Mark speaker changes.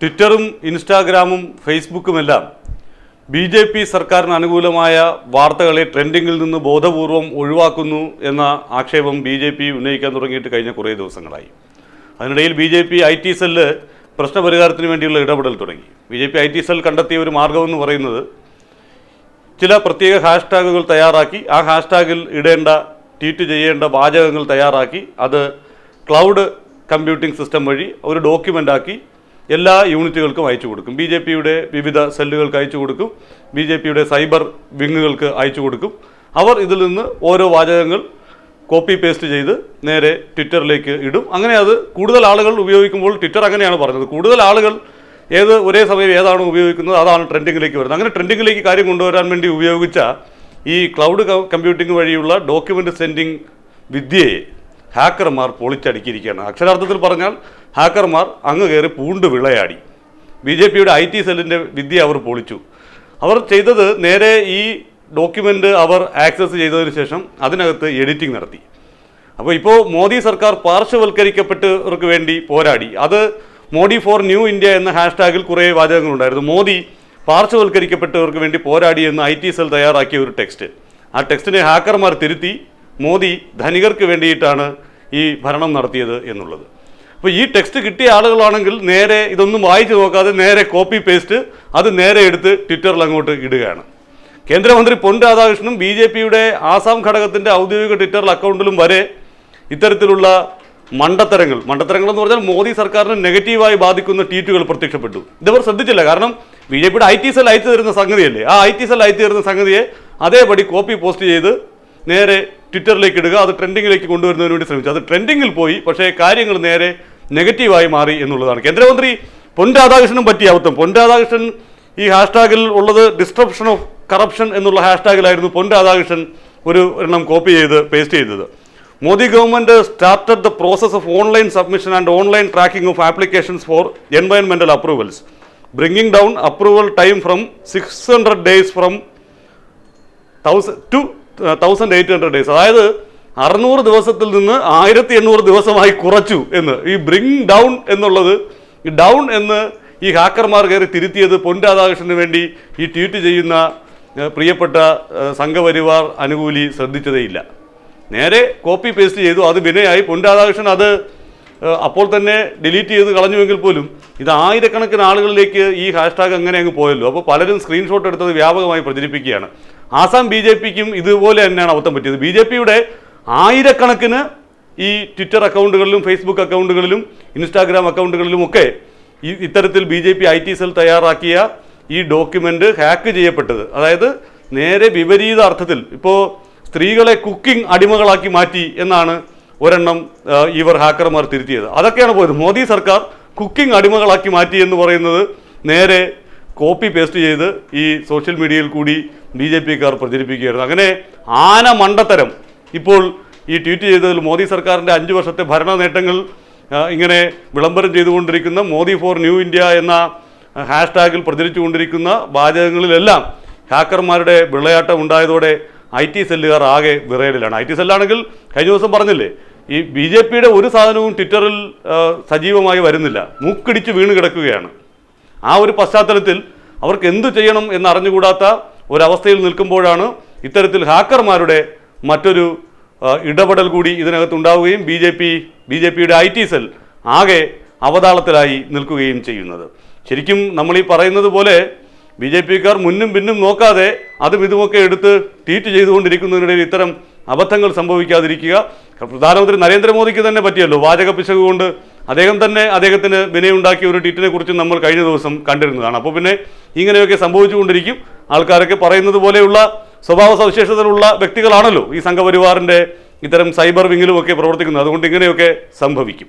Speaker 1: ട്വിറ്ററും ഇൻസ്റ്റാഗ്രാമും ഫേസ്ബുക്കുമെല്ലാം B J P സർക്കാരിന് അനുകൂലമായ വാർത്തകളെ ട്രെൻഡിങ്ങിൽ നിന്ന് ബോധപൂർവം ഒഴിവാക്കുന്നു എന്ന ആക്ഷേപം ബി ജെ പി ഉന്നയിക്കാൻ തുടങ്ങിയിട്ട് കഴിഞ്ഞ കുറേ ദിവസങ്ങളായി. അതിനിടയിൽ B J P I T cell പ്രശ്നപരിഹാരത്തിന് വേണ്ടിയുള്ള ഇടപെടൽ തുടങ്ങി. B J P I T cell കണ്ടെത്തിയ ഒരു മാർഗമെന്ന് പറയുന്നത് ചില പ്രത്യേക ഹാഷ്ടാഗുകൾ തയ്യാറാക്കി ആ ഹാഷ്ടാഗിൽ ഇടേണ്ട ട്വീറ്റ് ചെയ്യേണ്ട വാചകങ്ങൾ തയ്യാറാക്കി അത് ക്ലൗഡ് കമ്പ്യൂട്ടിംഗ് സിസ്റ്റം വഴി ഒരു ഡോക്യുമെന്റ് ആക്കി എല്ലാ യൂണിറ്റുകൾക്കും അയച്ചു കൊടുക്കും. ബി ജെ പിയുടെ വിവിധ സെല്ലുകൾക്ക് അയച്ചു കൊടുക്കും. ബി ജെ പിയുടെ സൈബർ വിങ്ങുകൾക്ക് അയച്ചു കൊടുക്കും. അവർ ഇതിൽ നിന്ന് ഓരോ വാചകങ്ങൾ കോപ്പി പേസ്റ്റ് ചെയ്ത് നേരെ ട്വിറ്ററിലേക്ക് ഇടും. അങ്ങനെ അത് കൂടുതൽ ആളുകൾ ഉപയോഗിക്കുമ്പോൾ ട്വിറ്റർ അങ്ങനെയാണ് പറഞ്ഞത്. കൂടുതൽ ആളുകൾ ഏത് ഒരേ സമയം ഏതാണ് ഉപയോഗിക്കുന്നത് അതാണ് ട്രെൻഡിങ്ങിലേക്ക് വരുന്നത്. അങ്ങനെ ട്രെൻഡിങ്ങിലേക്ക് കാര്യം കൊണ്ടുവരാൻ വേണ്ടി ഉപയോഗിച്ച ഈ ക്ലൗഡ് കമ്പ്യൂട്ടിംഗ് വഴിയുള്ള ഡോക്യുമെന്റ് സെൻഡിങ് വിദ്യയെ ഹാക്കർമാർ പൊളിച്ചടുക്കിയിരിക്കുകയാണ് അക്ഷരാർത്ഥത്തിൽ പറഞ്ഞാൽ ഹാക്കർമാർ അങ്ങ് കയറി പൂണ്ട് വിളയാടി. ബി ജെ പിയുടെ ഐ ടി സെല്ലിന്റെ വിദ്യ അവർ പൊളിച്ചു. അവർ ചെയ്തത് നേരെ ഈ ഡോക്യുമെന്റ് അവർ ആക്സസ് ചെയ്തതിന് ശേഷം അതിനകത്ത് എഡിറ്റിംഗ് നടത്തി. അപ്പോൾ ഇപ്പോൾ മോദി സർക്കാർ പാർശ്വവൽക്കരിക്കപ്പെട്ടവർക്ക് വേണ്ടി പോരാടി. അത് മോഡി ഫോർ ന്യൂ ഇന്ത്യ എന്ന ഹാഷ്ടാഗിൽ കുറേ വാചകങ്ങളുണ്ടായിരുന്നു. മോദി പാർശ്വവൽക്കരിക്കപ്പെട്ടവർക്ക് വേണ്ടി പോരാടി എന്ന് ഐ ടി സെൽ തയ്യാറാക്കിയ ഒരു ടെക്സ്റ്റ്. ആ ടെക്സ്റ്റിനെ ഹാക്കർമാർ തിരുത്തി മോദി ധനികർക്ക് വേണ്ടിയിട്ടാണ് ഈ ഭരണം നടത്തിയത് എന്നുള്ളത്. അപ്പോൾ ഈ ടെക്സ്റ്റ് കിട്ടിയ ആളുകളാണെങ്കിൽ നേരെ ഇതൊന്നും വായിച്ചു നോക്കാതെ നേരെ കോപ്പി പേസ്റ്റ് അത് നേരെ എടുത്ത് ട്വിറ്ററിൽ അങ്ങോട്ട് ഇടുകയാണ്. കേന്ദ്രമന്ത്രി പൊൻ രാധാകൃഷ്ണനും ബി ജെ പിയുടെ ആസാം ഘടകത്തിന്റെ ഔദ്യോഗിക ട്വിറ്ററിൽ അക്കൗണ്ടിലും വരെ ഇത്തരത്തിലുള്ള മണ്ടത്തരങ്ങൾ മണ്ടത്തരങ്ങൾ എന്ന് പറഞ്ഞാൽ മോദി സർക്കാരിനെ നെഗറ്റീവായി ബാധിക്കുന്ന ട്വീറ്റുകൾ പ്രത്യക്ഷപ്പെട്ടു. ഇതവർ ശ്രദ്ധിച്ചില്ല. കാരണം ബി ജെ പിയുടെ ഐ ടി സെൽ അയച്ചു തരുന്ന സംഗതിയല്ലേ? ആ ഐ ടി സെൽ അയച്ചു തരുന്ന സംഗതിയെ അതേപടി കോപ്പി പോസ്റ്റ് ചെയ്ത് നേരെ ട്വിറ്ററിലേക്ക് ഇടുക അത് ട്രെൻഡിങ്ങിലേക്ക് കൊണ്ടുവരുന്നതിന് വേണ്ടി ശ്രമിച്ചു. അത് ട്രെൻഡിങ്ങിൽ പോയി പക്ഷേ കാര്യങ്ങൾ നേരെ നെഗറ്റീവായി മാറി എന്നുള്ളതാണ്. കേന്ദ്രമന്ത്രി പൊൻ രാധാകൃഷ്ണനും പറ്റിയ അബദ്ധം. പൊൻ രാധാകൃഷ്ണൻ ഈ ഹാഷ്ടാഗിൽ ഉള്ളത് ഡിസ്ട്രപ്ഷൻ ഓഫ് കറപ്ഷൻ എന്നുള്ള ഹാഷ്ടാഗിലായിരുന്നു പൊൻ രാധാകൃഷ്ണൻ ഒരു എണ്ണം കോപ്പി ചെയ്ത് പേസ്റ്റ് ചെയ്തത്. Modi government started the process of online submission and online tracking of applications for എൻവയൺമെന്റൽ approvals bringing down approval time from six hundred days from thousand to thousand eight hundred days അതായത് അറുന്നൂറ് ദിവസത്തിൽ നിന്ന് ആയിരത്തി എണ്ണൂറ് ദിവസമായി കുറച്ചു എന്ന്. ഈ ബ്രിങ് ഡൗൺ എന്നുള്ളത് ഡൗൺ എന്ന് ഈ ഹാക്കർമാർ കയറി തിരുത്തിയത് പൊൻ രാധാകൃഷ്ണന് വേണ്ടി ഈ ട്വീറ്റ് ചെയ്യുന്ന പ്രിയപ്പെട്ട സംഘപരിവാർ അനുകൂലി ശ്രദ്ധിച്ചതേയില്ല. നേരെ കോപ്പി പേസ്റ്റ് ചെയ്തു. അത് വിനയായി. പൊൻ രാധാകൃഷ്ണൻ അത് അപ്പോൾ തന്നെ ഡിലീറ്റ് ചെയ്ത് കളഞ്ഞുവെങ്കിൽ പോലും ഇത് ആയിരക്കണക്കിന് ആളുകളിലേക്ക് ഈ ഹാഷ്ടാഗ് അങ്ങനെ അങ്ങ് പോയല്ലോ. അപ്പോൾ പലരും സ്ക്രീൻഷോട്ട് എടുത്തത് വ്യാപകമായി പ്രചരിപ്പിക്കുകയാണ്. ആസാം ബി ജെ പിക്കും ഇതുപോലെ തന്നെയാണ് അബദ്ധം പറ്റിയത്. ബി ജെ പിയുടെ ആയിരക്കണക്കിന് ഈ ട്വിറ്റർ അക്കൗണ്ടുകളിലും ഫേസ്ബുക്ക് അക്കൗണ്ടുകളിലും ഇൻസ്റ്റാഗ്രാം അക്കൗണ്ടുകളിലും ഒക്കെ ഈ ഇത്തരത്തിൽ B J P I T cell തയ്യാറാക്കിയ ഈ ഡോക്യുമെന്റ് ഹാക്ക് ചെയ്യപ്പെട്ടത്. അതായത് നേരെ വിപരീത അർത്ഥത്തിൽ ഇപ്പോൾ സ്ത്രീകളെ കുക്കിംഗ് അടിമകളാക്കി മാറ്റി എന്നാണ് ഒരെണ്ണം ഇവർ ഹാക്കർമാർ തിരുത്തിയത്. അതൊക്കെയാണ് പോയത്. മോദി സർക്കാർ കുക്കിംഗ് അടിമകളാക്കി മാറ്റി എന്ന് പറയുന്നത് നേരെ കോപ്പി പേസ്റ്റ് ചെയ്ത് ഈ സോഷ്യൽ മീഡിയയിൽ കൂടി ബി ജെ പിക്കാർ പ്രചരിപ്പിക്കുകയായിരുന്നു. അങ്ങനെ ആന മണ്ടത്തരം ഇപ്പോൾ ഈ ട്വീറ്റ് ചെയ്തതിൽ മോദി സർക്കാരിന്റെ അഞ്ച് വർഷത്തെ ഭരണ നേട്ടങ്ങൾ ഇങ്ങനെ വിളംബരം ചെയ്തുകൊണ്ടിരിക്കുന്ന മോദി ഫോർ ന്യൂ ഇന്ത്യ എന്ന ഹാഷ്ടാഗിൽ പ്രചരിച്ചുകൊണ്ടിരിക്കുന്ന വാചകങ്ങളിലെല്ലാം ഹാക്കർമാരുടെ വിളയാട്ടം ഉണ്ടായതോടെ ഐ ടി സെല്ലുകാർ ആകെ വിറയലിലാണ്. ഐ ടി സെല്ലാണെങ്കിൽ കഴിഞ്ഞ ദിവസം പറഞ്ഞില്ലേ ഈ ബി ജെ പിയുടെ ഒരു സാധനവും ട്വിറ്ററിൽ സജീവമായി വരുന്നില്ല. മൂക്കിടിച്ച് വീണ് കിടക്കുകയാണ്. ആ ഒരു പശ്ചാത്തലത്തിൽ അവർക്ക് എന്തു ചെയ്യണം എന്ന് അറിഞ്ഞുകൂടാത്ത ഒരവസ്ഥയിൽ നിൽക്കുമ്പോഴാണ് ഇത്തരത്തിൽ ഹാക്കർമാരുടെ മറ്റൊരു ഇടപെടൽ കൂടി ഇതിനകത്ത് ഉണ്ടാവുകയും B J P B J പിയുടെ ഐ ടി സെൽ ആകെ അവതാളത്തിലായി നിൽക്കുകയും ചെയ്യുന്നത്. ശരിക്കും നമ്മൾ ഈ പറയുന്നത് പോലെ ബി ജെ പിക്കാർ മുന്നും പിന്നും നോക്കാതെ അതും ഇതുമൊക്കെ എടുത്ത് ട്വീറ്റ് ചെയ്തുകൊണ്ടിരിക്കുന്നതിനിടയിൽ ഇത്തരം അബദ്ധങ്ങൾ സംഭവിക്കാതിരിക്കുക. പ്രധാനമന്ത്രി നരേന്ദ്രമോദിക്ക് തന്നെ പറ്റിയല്ലോ വാചക പിശക് കൊണ്ട് അദ്ദേഹം തന്നെ അദ്ദേഹത്തിന് വിനയുണ്ടാക്കിയ ഒരു ട്വീറ്റിനെ കുറിച്ച് നമ്മൾ കഴിഞ്ഞ ദിവസം കണ്ടിരുന്നതാണ്. അപ്പോൾ പിന്നെ ഇങ്ങനെയൊക്കെ സംഭവിച്ചുകൊണ്ടിരിക്കും. ആൾക്കാരൊക്കെ പറയുന്നത് പോലെയുള്ള സ്വഭാവ സവിശേഷതകളുള്ള വ്യക്തികളാണല്ലോ ഈ സംഘപരിവാറിന്റെ ഇത്തരം സൈബർ വിങ്ങിലുമൊക്കെ പ്രവർത്തിക്കുന്നത്. അതുകൊണ്ട് ഇങ്ങനെയൊക്കെ സംഭവിക്കും.